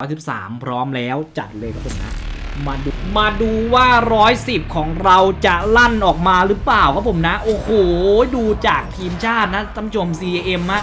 113 พร้อมแล้วจัดเลยครับผมนะมาดูมาดูว่า 110 ของเราจะลั่นออกมาหรือเปล่าครับผมนะ โอ้โห ดูจากทีมชาตินะท่านผู้ชม CM ฮะ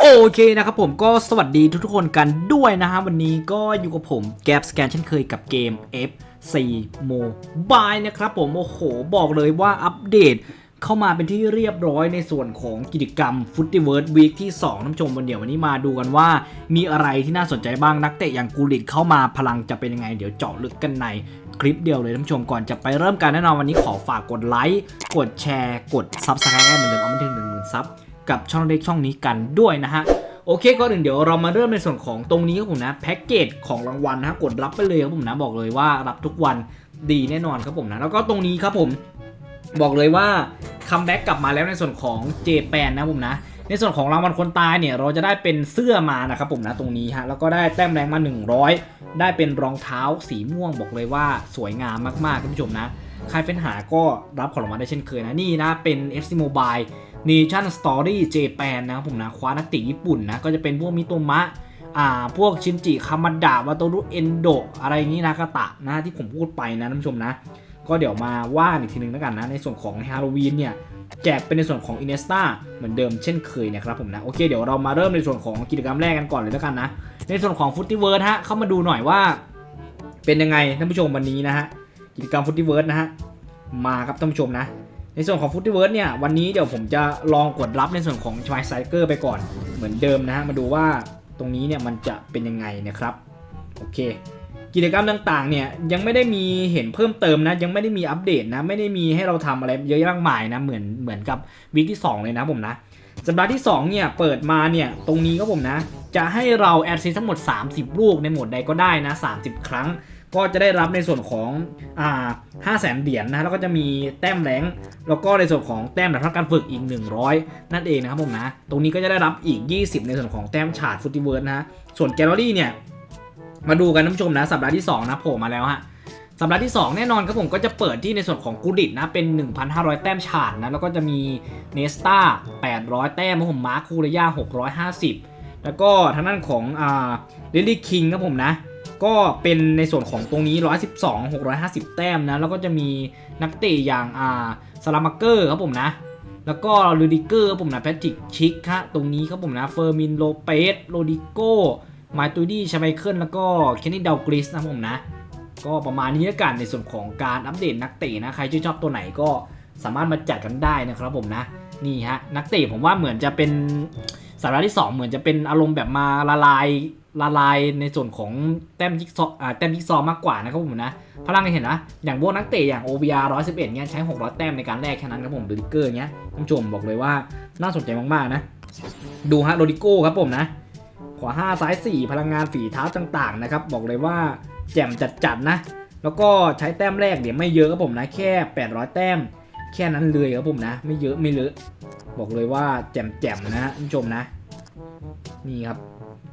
โอเคนะครับผมก็สวัสดีทุกๆคนกันด้วยนะฮะวันนี้ก็อยู่กับผมแกปสแกนเช่นเคยกับเกม FC Mobile นะครับผม โอ้โห บอกเลยว่าอัปเดตเข้ามาเป็นที่เรียบร้อยในส่วนของกิจกรรม f o o t i v e r s e Week ที่2ท่านผู้ชมวันเดียววันนี้มาดูกันว่า มีอะไรที่น่าสนใจบ้างนักเตะอย่างกูริดเข้ามาพลังจะเป็นยังไง เดี๋ยวเจาะลึกกันในคลิปเดียวเลยท่านผู้ชมก่อนจะไปเริ่มกันแน่นอนวันนี้ขอฝากกดไลค์กดแชร์ กด Subscribe เหมือนเดิมเอามาถึง1 0,000ซับ กับช่องเล็กช่องนี้กันด้วยนะฮะโอเคก็อื่นเดี๋ยวเรามาเริ่มในส่วนของตรงนี้ครับผมนะแพ็กเกจของรางวัลนะฮะกดรับไปเลยครับผมนะบอกเลยว่ารับทุกวันดีแน่นอนครับผมนะแล้วก็ตรงนี้ครับผมบอกเลยว่าคัมแบ็กกลับมาแล้วในส่วนของเจแปนนะผมนะในส่วนของรางวัลคนตายเนี่ยเราจะได้เป็นเสื้อมานะครับผมนะตรงนี้ฮะแล้วก็ได้แต้มแรงมา 100 ได้เป็นรองเท้าสีม่วงบอกเลยว่าสวยงามมากๆท่านผู้ชมนะใครเป็นหาก็รับของรางวัลได้เช่นเคยนะนี่นะเป็น FC Mobile Nation Story Japan นะครับผมนะคว้านักเตะญี่ปุ่นนะก็จะเป็นพวกมิโตมะอ่าพวกชินจิคามาดะวาโตรุเอนโดอะไรอย่างนี้นะกาตะนะที่ผมพูดไปนะท่านผู้ชมนะ ก็เดี๋ยวมาว่าอีกทีนึงแล้วกันนะ ในส่วนของฮาโลวีนเนี่ยแจกเป็นในส่วนของอินเนสตาเหมือนเดิมเช่นเคยนะครับผมนะโอเคเดี๋ยวเรามาเริ่มในส่วนของกิจกรรมแรกกันก่อนเลยแล้วกันนะ ในส่วนของฟุตตี้เวิร์ดฮะเข้ามาดูหน่อยว่าเป็นยังไงท่านผู้ชมวันนี้นะฮะกิจกรรมฟุตตี้เวิร์ดนะฮะมาครับท่านผู้ชมนะ ในส่วนของฟุตเวิร์ดเนี่ยวันนี้เดี๋ยวผมจะลองกดรับในส่วนของชายไซเกอร์ไปก่อนเหมือนเดิมนะฮะมาดูว่าตรงนี้เนี่ยมันจะเป็นยังไงนะครับโอเค กิจกรรมต่างๆเนี่ยยังไม่ได้มีเห็นเพิ่มเติมนะ ยังไม่ได้มีอัปเดตนะไม่ได้มีให้เราทำอะไรเยอะแยะมากมายนะเหมือนเหมือนกับวีคที่ 2 เลยนะผมนะสัปดาห์ที่2เนี่ยเปิดมาเนี่ยตรงนี้ก็ผมนะ จะให้เราแอดซิสทั้งหมด 30 ลูกในโหมดใดก็ได้นะ 30 ครั้ง ก็จะได้รับในส่วนของอ่า5 0 0แสนเหรียญนะแล้วก็จะมีแต้มแรงแล้วก็ในส่วนของแต้มแบบทำการฝึกอีก 100 นั่นเองนะครับผมนะ ตรงนี้ก็จะได้รับอีก 20 ในส่วนของแต้มฉาดฟุตติเวิร์ดนะส่วนแกลเลอรี่เนี่ยมาดูกันท่านผู้ชมนะสัปดาห์ที่ 2 นะโผล่มาแล้วฮะสัปดาห์ที่ 2 แน่นอนครับผมก็จะเปิดที่ในส่วนของกูดิตนะเป็น 1,500 แต้มฉาดนะแล้วก็จะมีเนสตา800 แต้มผมมาร์คคูเรยา650 แล้วก็ทางด้านของอ่าเดลี่คิงครับผมนะ ก็เป็นในส่วนของตรงนี้ 112 650 แต้มนะ แล้วก็จะมีนักเตะอย่างอ่าซาลามาเกอร์ครับผมนะ แล้วก็ลูดิเกอร์ครับผมนะแพทริกชิกฮะตรงนี้ครับผมนะเฟอร์มินโลเปสโรดิโกมาตูดี้ชาไมเคิลแล้วก็เคนนี่ดาวกริสนะผมนะ ก็ประมาณนี้แล้วกันในส่วนของการอัปเดตนักเตะนะใครชื่นชอบตัวไหนก็สามารถมาจัดกันได้นะครับผมนะนี่ฮะนักเตะผมว่าเหมือนจะเป็นสัปดาห์ที่ 2 เหมือนจะเป็นอารมณ์แบบมาละลาย ละลายในส่วนของแต้มยิกซออ่าแต้มยิกซอมากกว่านะครับผมนะพลังเห็นนะ อย่างพวกนักเตะอย่าง OBR 111เงี้ยใช้ 600 แต้มในการแลกแค่นั้นครับผมโรดิเกอร์เงี้ยท่านผู้ชมบอกเลยว่าน่าสนใจมากๆนะ ดูฮะโรดิโก้ครับผมนะ ขวา5ซ้าย 4 พลังงานฝีเท้าต่างๆนะครับบอกเลยว่าแจ่มจัดๆนะ แล้วก็ใช้แต้มแรกเดี๋ยวไม่เยอะครับผมนะแค่ 800 แต้ม แค่นั้นเลยครับผมนะ ไม่เยอะไม่เลอะบอกเลยว่าแจ่มๆนะฮะท่านผู้ชมนะ นี่ครับ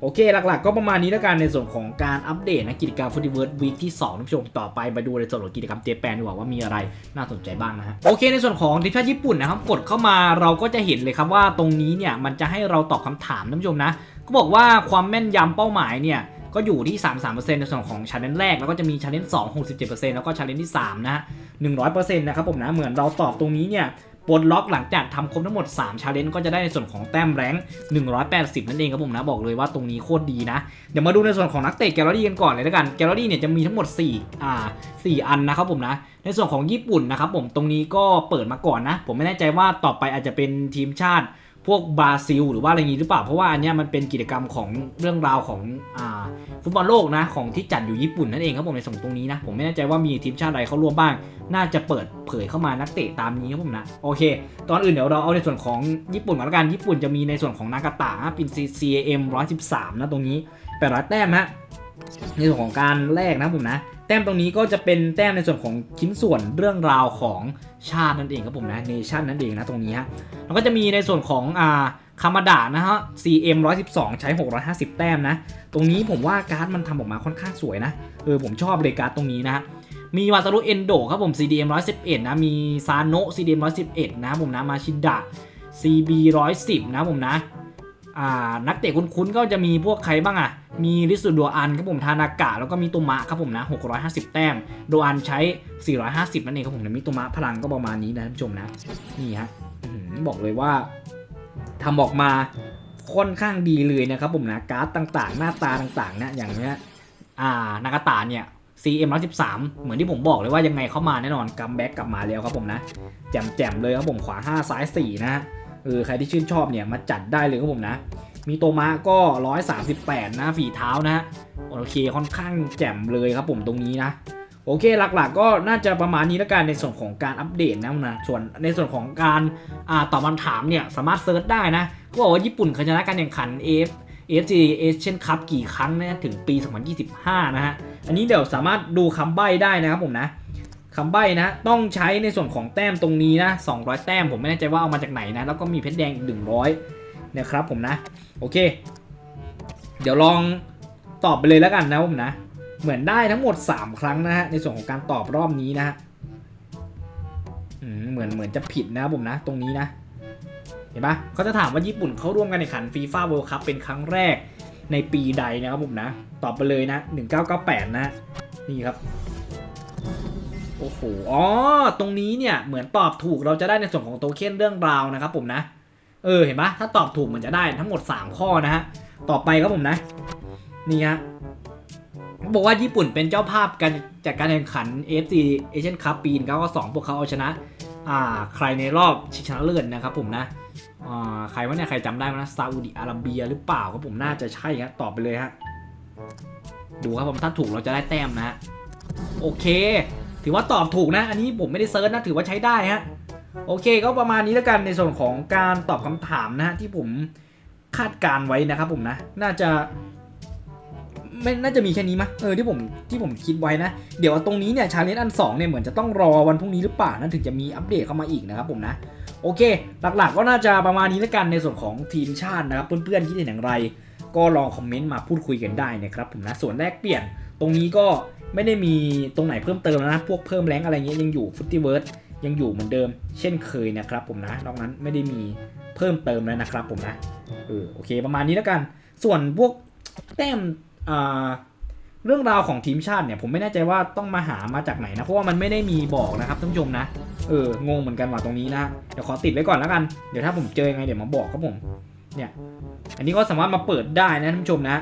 โอเคหลักๆ ก็ประมาณนี้แล้วกันในส่วนของการอัปเดตนะกิจกรรมฟุตบอลวีคที่2ท่านผู้ชมต่อไปมาดูในส่วนของกิจกรรมเจแปนดีกว่าว่ามีอะไรน่าสนใจบ้างนะฮะโอเคในส่วนของทีมชาติญี่ปุ่นนะครับกดเข้ามาเราก็จะเห็นเลยครับว่าตรงนี้เนี่ยมันจะให้เราตอบคำถามท่านผู้ชมนะ ก็บอกว่าความแม่นยำเป้าหมายเนี่ยก็อยู่ที่ 33%ในส่วนของชาเลนจ์แรก แล้วก็จะมีชาเลนจ์2 67%แล้วก็ชาเลนจ์ที่3นะฮะ100%นะครับผมนะเหมือนเราตอบตรงนี้เนี่ย ปลดล็อกหลังจากทำครบทั้งหมด3ชาเลนจ์ก็จะได้ในส่วนของแต้มแรง180 นั่นเองครับผมนะบอกเลยว่าตรงนี้โคตรดีนะ เดี๋ยวมาดูในส่วนของนักเตะแกลเลอรี่กันก่อนเลยแล้วกันแกลเลอรี่เนี่ยจะมีทั้งหมด4อ่า4อันนะครับผมนะในส่วนของญี่ปุ่นนะครับผมตรงนี้ก็เปิดมาก่อนนะ ผมไม่แน่ใจว่าต่อไปอาจจะเป็นทีมชาติ พวกบราซิล หรือว่าอะไรอย่างนี้หรือเปล่า เพราะว่าอันเนี้ยมันเป็นกิจกรรมของเรื่องราวของอ่าฟุตบอลโลกนะของที่จัดอยู่ญี่ปุ่นนั่นเองครับผมในส่วนตรงนี้นะผมไม่แน่ใจว่ามีทีมชาติอะไรเข้าร่วมบ้าง น่าจะเปิดเผยเข้ามานักเตะตามนี้ครับผมนะโอเค ตอนอื่นเดี๋ยวเราเอาในส่วนของญี่ปุ่นก่อนละกันญี่ปุ่นจะมีในส่วนของนากาตะเป็น CAM 113นะตรงนี้800แต้มฮะในส่วนของการแลกนะผมนะ แต้มตรงนี้ก็จะเป็นแต้มในส่วนของชิ้นส่วนเรื่องราวของชาตินั่นเองครับผมนะเนชั่นนั่นเองนะตรงนี้ฮะแล้วก็จะมีในส่วนของอ่าคามาดะนะฮะ CM 112 ใช้ 650 แต้มนะ ตรงนี้ผมว่าการ์ดมันทำออกมาค่อนข้างสวยนะ เออผมชอบเลยการ์ดตรงนี้นะมีวาตารุเอนโดครับผม CDM 111 นะ มีซาโนะ CDM 111 นะครับผมนะ มาชิดะ CB 110 นะครับผมนะ นักเตะคุ้นๆก็จะมีพวกใครบ้างอะ มีริสุดัวอันครับผมทานากะแล้วก็มีตุมะครับผมนะ 650 แต้ม โดอันใช้ 450 นั่นเองครับผมนะมีตุมะพลังก็ประมาณนี้นะท่านผู้ชมนะ นี่ฮะบอกเลยว่าทำออกมาค่อนข้างดีเลยนะครับผมนะการ์ดต่างๆ หน้าตาต่างๆนะอย่างเนี้ยอ่านากาตาเนี่ย CM 113 เหมือนที่ผมบอกเลยว่ายังไงเข้ามาแน่นอนกัมแบ็กกลับมาแล้วครับผมนะ แจ่มๆเลยครับผมขวา 5 ซ้าย 4 นะฮะ เออใครที่ชื่นชอบเนี่ยมาจัดได้เลยครับผมนะ มีโตมะก็ 138 นะฝีเท้านะฮะโอเคค่อนข้างแจ่มเลยครับผมตรงนี้นะโอเคหลักๆ ก็น่าจะประมาณนี้แล้วกันในส่วนของการอัปเดตนะนะส่วนในส่วนของการอ่าตอบคำถามเนี่ยสามารถเซิร์ชได้นะก็บอกว่าญี่ปุ่นเคยชนะการแข่งขัน AF AFC Asian Cup กี่ครั้งนะถึงปี 2025 นะฮะอันนี้เดี๋ยวสามารถดูคำใบ้ได้นะครับผมนะ คำใบ้นะต้องใช้ในส่วนของแต้มตรงนี้นะ 200 แต้มผมไม่แน่ใจว่าเอามาจากไหนนะ แล้วก็มีเพชรแดงอีก 100นะครับผมนะ โอเค เดี๋ยวลองตอบไปเลยแล้วกันนะผมนะ เหมือนได้ทั้งหมด 3 ครั้งนะฮะในส่วนของการตอบรอบนี้นะฮะเหมือนเหมือนจะผิดนะผมนะ ตรงนี้นะ เห็นปะเขาจะถามว่าญี่ปุ่นเขาร่วมกันในขันฟีฟ่าเวิลด์คัพเป็นครั้งแรกในปีใดนะครับผมนะ ตอบไปเลยนะ 1998 นะนี่ครับ โอ้โห อ๋อ ตรงนี้เนี่ยเหมือนตอบถูกเราจะได้ในส่วนของโทเค็นเรื่องราวนะครับผมนะ เออ เห็นปะถ้าตอบถูกเหมือนจะได้ทั้งหมด 3 ข้อนะฮะ ต่อไปครับผมนะ นี่ฮะบอกว่าญี่ปุ่นเป็นเจ้าภาพการจากการแข่งขัน AFC Asian Cup ปี1992พวกเขาเอาชนะ อ่า ใครในรอบชิงชนะเลิศนะครับผมนะ อ่า ใครวะเนี่ย ใครจำได้ไหมนะซาอุดิอาระเบียหรือเปล่าครับผมน่าจะใช่ครับตอบไปเลยฮะ ดูครับผม ถ้าถูกเราจะได้แต้มนะฮะ โอเค ถือว่าตอบถูกนะ อันนี้ผมไม่ได้เซิร์ชนะ ถือว่าใช้ได้ฮะ โอเคก็ประมาณนี้แล้วกันในส่วนของการตอบคำถามนะฮะที่ผมคาดการไว้นะครับผมนะ น่าจะไม่น่าจะมีแค่นี้มั้ยเออที่ผมที่ผมคิดไว้นะ เดี๋ยวตรงนี้เนี่ยชาเลนจ์อัน2เนี่ยเหมือนจะต้องรอวันพรุ่งนี้หรือเปล่านะถึงจะมีอัปเดตเข้ามาอีกนะครับผมนะ โอเค หลักๆก็น่าจะประมาณนี้แล้วกันในส่วนของทีมชาตินะครับเพื่อนๆคิดเห็นอย่างไร ก็ลองคอมเมนต์มาพูดคุยกันได้นะครับผมนะส่วนแรกเปลี่ยนตรงนี้ก็ ไม่ได้มีตรงไหนเพิ่มเติมแล้วนะ พวกเพิ่มแรงอะไรเงี้ยยังอยู่ฟุตตี้เวิร์ดยังอยู่เหมือนเดิม เช่นเคยนะครับผมนะ นอกนั้นไม่ได้มีเพิ่มเติมแล้วนะครับผมนะ เออโอเค ประมาณนี้แล้วกัน ส่วนพวกแต้มอ่าเรื่องราวของทีมชาติเนี่ยผมไม่แน่ใจว่าต้องมาหามาจากไหนนะ เพราะว่ามันไม่ได้มีบอกนะครับท่านผู้ชมนะ เอองงเหมือนกันว่าตรงนี้นะเดี๋ยวขอติดไว้ก่อนแล้วกัน เดี๋ยวถ้าผมเจอยังไงเดี๋ยวมาบอกครับผมเนี่ยอันนี้ก็สามารถมาเปิดได้นะท่านผู้ชมนะ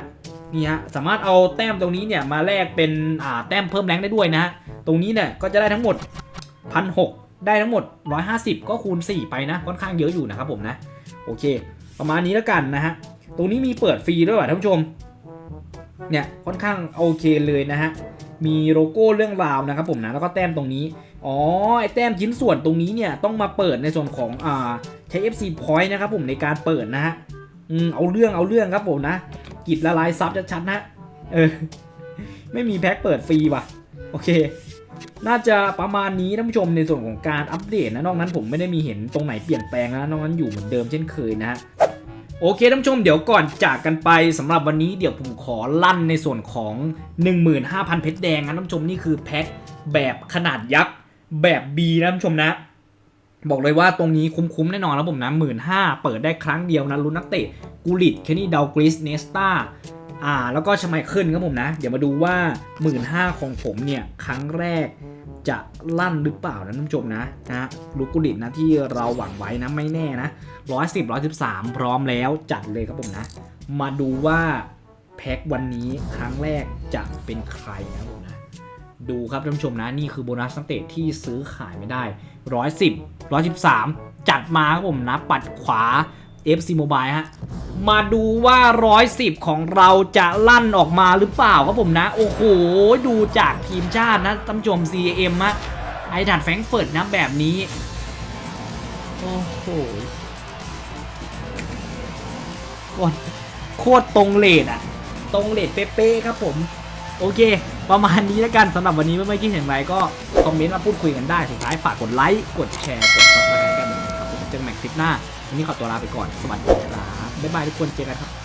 นี่ฮะสามารถเอาแต้มตรงนี้เนี่ยมาแลกเป็นอ่าแต้มเพิ่มแรงได้ด้วยนะฮะตรงนี้เนี่ยก็จะได้ทั้งหมดพันหได้ทั้งหมด 150 ก็คูณ 4 ไปนะค่อนข้างเยอะอยู่นะครับผมนะโอเค ประมาณนี้แล้วกันนะฮะตรงนี้มีเปิดฟรีด้วยว่ะท่านผู้ชมเนี่ยค่อนข้างโอเคเลยนะฮะมีโลโก้เรื่องราวนะครับผมนะแล้วก็แต้มตรงนี้อ๋อไอแต้มชิ้นส่วนตรงนี้เนี่ยต้องมาเปิดในส่วนของอ่าใช้ FC point นะครับผมในการเปิดนะฮะอืมเอาเรื่องเอาเรื่องครับผมนะ กิจละลายซับชัดๆนะ เออ ไม่มีแพ็คเปิดฟรีว่ะ โอเค น่าจะประมาณนี้ท่านผู้ชมในส่วนของการอัปเดตนะ นอกนั้นผมไม่ได้มีเห็นตรงไหนเปลี่ยนแปลงนะ นอกนั้นอยู่เหมือนเดิมเช่นเคยนะฮะโอเคท่านผู้ชมเดี๋ยวก่อนจากกันไปสำหรับวันนี้เดี๋ยวผมขอลั่นในส่วนของ 15,000 เพชรแดงนะท่านผู้ชมนี่คือแพ็คแบบขนาดยักษ์แบบ B นะท่านผู้ชมนะ บอกเลยว่าตรงนี้คุ้มๆแน่นอนแล้วผมนะหมื่นห้าเปิดได้ครั้งเดียวนะลุ้นนักเตะ กูลิตเคนนี่ดาวกริสเนสตาอ่าแล้วก็ชไมเคิลครับผมนะ เดี๋ยวมาดูว่าหมื่นห้าของผมเนี่ยครั้งแรกจะลั่นหรือเปล่านะท่านผู้ชมนะนะลูกกุลิตนะที่เราหวังไว้นะไม่แน่นะ110 113พร้อมแล้วจัดเลยครับผมนะ มาดูว่าแพ็ควันนี้ครั้งแรกจะเป็นใครนะผมนะดูครับท่านผู้ชมนะนี่คือโบนัสนักเตะที่ซื้อขายไม่ได้110 113จัดมาครับผมนะ ปัดขวา FC Mobile ฮะ มาดูว่า 110 ของเราจะลั่นออกมาหรือเปล่าครับผมนะ โอ้โห ดูจากทีมชาตินะต่านผู้ชม CAM ฮะไอดัดแฟงเฟิร์ตนะแบบนี้ โอ้โหโคตรตรงเลดอะตรงเลดเป๊ะครับผม โอเค ประมาณนี้แล้วกันสำหรับวันนี้ไม่ไม่คิดเห็นไรก็ คอมเมนต์มาพูดคุยกันได้ สุดท้ายฝากกดไลค์ กดแชร์ กดติดตามกันนะครับผมเจอกันใหม่คลิปหน้า วันนี้ขอตัวลาไปก่อน สวัสดีครับบ๊ายบายทุกคนเจอกันครับ